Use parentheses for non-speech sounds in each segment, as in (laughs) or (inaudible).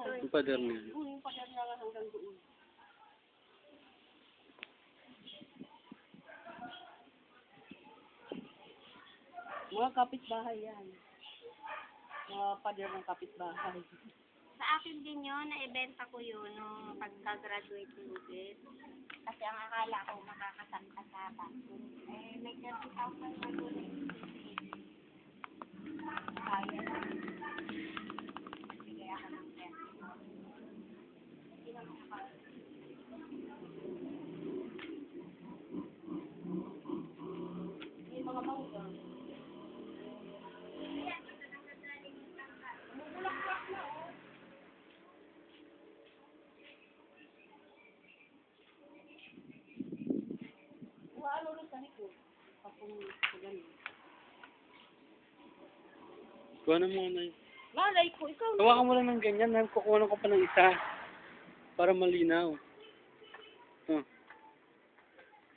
Yung pader niya. Oo, yung pader na nga hanggang doon. Mga kapitbahay yan. Mga pader ng kapitbahay. Sa akin din yun, naibenta ko yun nung pagka-graduate ni Ubit. Kasi ang akala ko makakasanta sa bago. Eh, may 30,000 na doon eh. Kaya. Sige ako ng 30. Hindi naman ako. Yung mga mangga. Kuha ano rin sa likod. Kapag sa ganun. Kuha na mo na yun. Malay ko, ikaw na. Hawakan mo lang ng ganyan. ha? Kukuha ko pa ng isa. Para malinaw. Oh.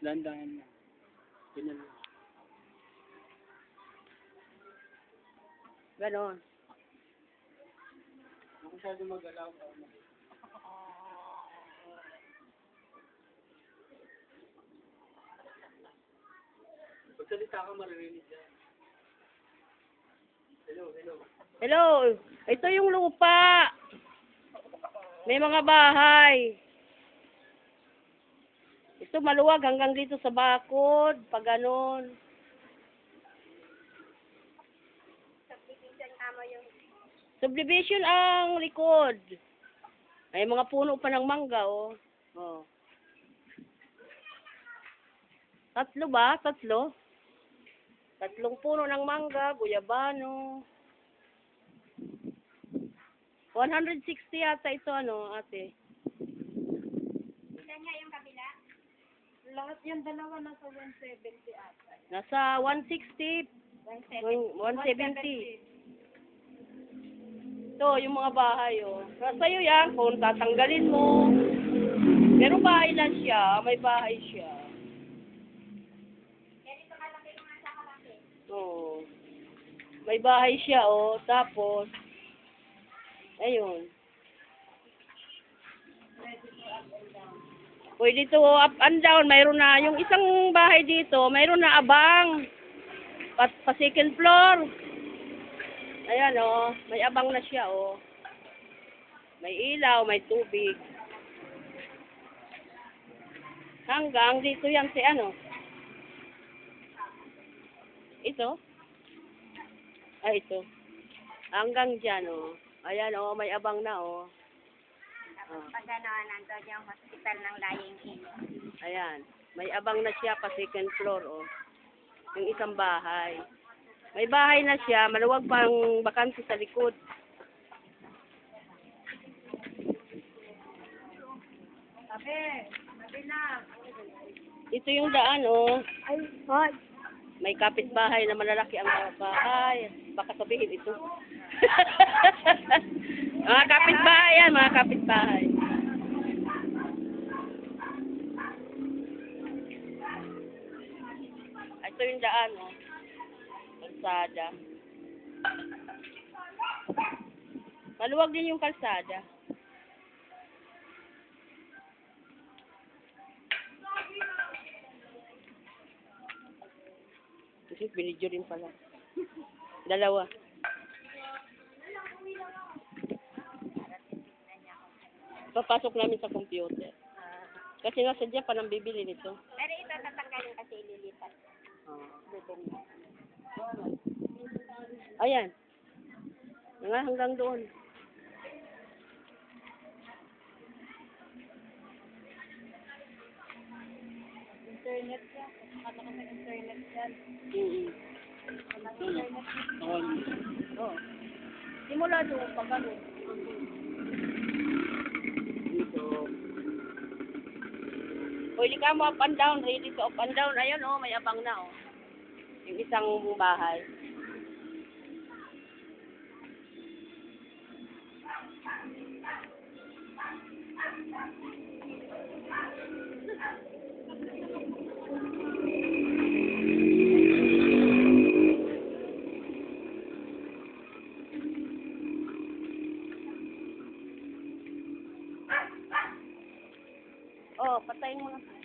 Landangan mo. Ganyan lang. Ganon. Huwag masyado mag-alaw. Pagsalita ka maririnig yan. Hello, hello. Hello, ito yung lupa. May mga bahay. Ito maluwag hanggang dito sa bakod, pag ganon. Subdivision ang likod. May mga puno pa ng mangga, oh. Oh. Tatlo ba? Tatlo? Tatlong puno ng mangga, guyabano. 160 yata ito, ano, ate. Ilan nga yung kabila? Lahat yan dalawa nasa 170 ata. Nasa 160, 170. Ito, yung mga bahay, oh. Nasa iyo yan, kung tatanggalin mo. Pero bahay lang siya, may bahay siya. Ganito kalaki yung nasa Oo. May bahay siya, oh. Tapos, ayun. Pwede to up and down. Mayroon na, yung isang bahay dito, mayroon na abang. Pa, pa second floor. Ayan, oh. May abang na siya, oh. May ilaw, may tubig. Hanggang dito yan si ano. Ito? Ah, ito. Hanggang dyan, oh. Ayan, oh, may abang na, oh. Tapos pag gano'n, nandun yung hospital ng Lying In. Ayan. May abang na siya pa second floor, oh. Yung isang bahay. May bahay na siya, maluwag pang bakante sa likod. Ito yung daan, oh. Ay, hot. May kapitbahay na malalaki ang bahay. Baka sabihin ito. (laughs) mga kapitbahay yan, mga kapitbahay. Ito yung daan, oh. Kalsada. Maluwag din yung kalsada. Kasi binidyo rin pala. Dalawa. Papasok namin sa computer. Kasi nasa Japan pa nang bibili nito. Pero ito tatanggalin kasi ililipat. Ayan. Nga hanggang doon. Internet siya. Ano ka sa internet yan? Mm Ako, Oh. Simula doon pag ano. dito. Pwede ka mo up and down, ready to up and down. Ayun, oh, may abang na, oh. Yung isang bahay. Patayin mo na.